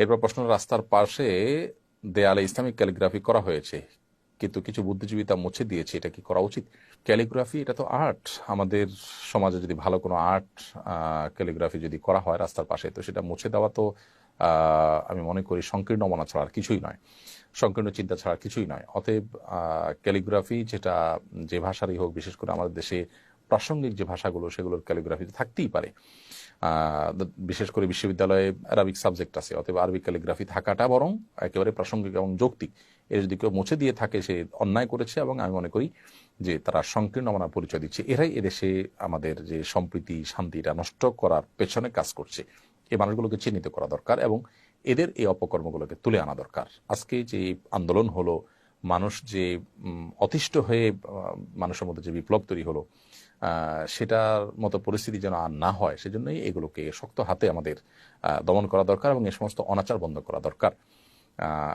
এরপর প্রশ্ন, রাস্তার পাশে দেয়ালে ইসলামিক ক্যালিগ্রাফি করা হয়েছে, কিন্তু কিছু বুদ্ধিজীবী তা মুছে দিয়েছে, এটা কি করা উচিত? ক্যালিগ্রাফি, এটা তো আর্ট। আমাদের সমাজে যদি ভালো কোনো আর্ট ক্যালিগ্রাফি যদি করা হয় রাস্তার পাশে, তো সেটা মুছে দেওয়া তো আমি মনে করি সংকীর্ণ মনা ছাড়া আর কিছুই নয়। সংকীর্ণ চিন্তা ছাড়া কিছুই নয়। অতএব ক্যালিগ্রাফি যেটা যে ভাষারই হোক, বিশেষ করে আমাদের দেশে প্রাসঙ্গিক যে ভাষাগুলো সেগুলোর ক্যালিগ্রাফিতে থাকতেই পারে। বিশেষ করে বিশ্ববিদ্যালয়ে আরবিক সাবজেক্ট আছে, অতএব আরবিক ক্যালিগ্রাফি থাকাটা বরং একেবারে প্রাসঙ্গিক এবং যৌক্তিক। এর যদি কেউ মুছে দিয়ে থাকে, সে অন্যায় করেছে এবং আমি মনে করি যে তারা সংকীর্ণ মানা পরিচয় দিচ্ছে। এরাই এদেশে আমাদের যে সম্প্রীতি, শান্তিটা নষ্ট করার পেছনে কাজ করছে। এই মানুষগুলোকে চিহ্নিত করা দরকার এবং এদের এই অপকর্মগুলোকে তুলে আনা দরকার। আজকে যে আন্দোলন হলো মানুষ যে অতিষ্ঠ হয়ে মানুষের মধ্যে যে বিপ্লব তৈরি হলো সেটার মতো পরিস্থিতি যেন আর না হয়, সেজন্যই এগুলোকে শক্ত হাতে আমাদের দমন করা দরকার এবং এ সমস্ত অনাচার বন্ধ করা দরকার।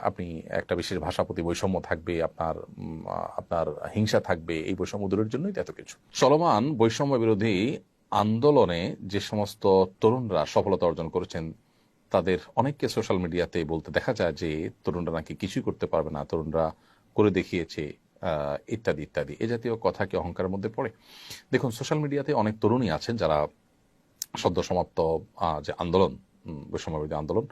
আপনি একটা বিশেষ ভাষা প্রতি বৈষম্য থাকবে, আপনার আপনার হিংসা থাকবে, এই বৈষম্য দূরের জন্যই এত কিছু। চলমান বৈষম্য বিরোধী আন্দোলনে যে সমস্ত তরুণরা সফলতা অর্জন করেছেন, তাদের অনেককে সোশ্যাল মিডিয়াতে বলতে দেখা যায় যে, তরুণরা নাকি কিছুই করতে পারবে না। তরুণরা করে দেখিয়েছে ইত্যাদি ইত্যাদি। এ জাতীয় কথা কি অহংকারের মধ্যে পড়ে? দেখুন সোশ্যাল মিডিয়াতে অনেক তরুণী আছেন যারা সদ্য সমাপ্ত যে আন্দোলন বৈষম্যবাদী আন্দোলন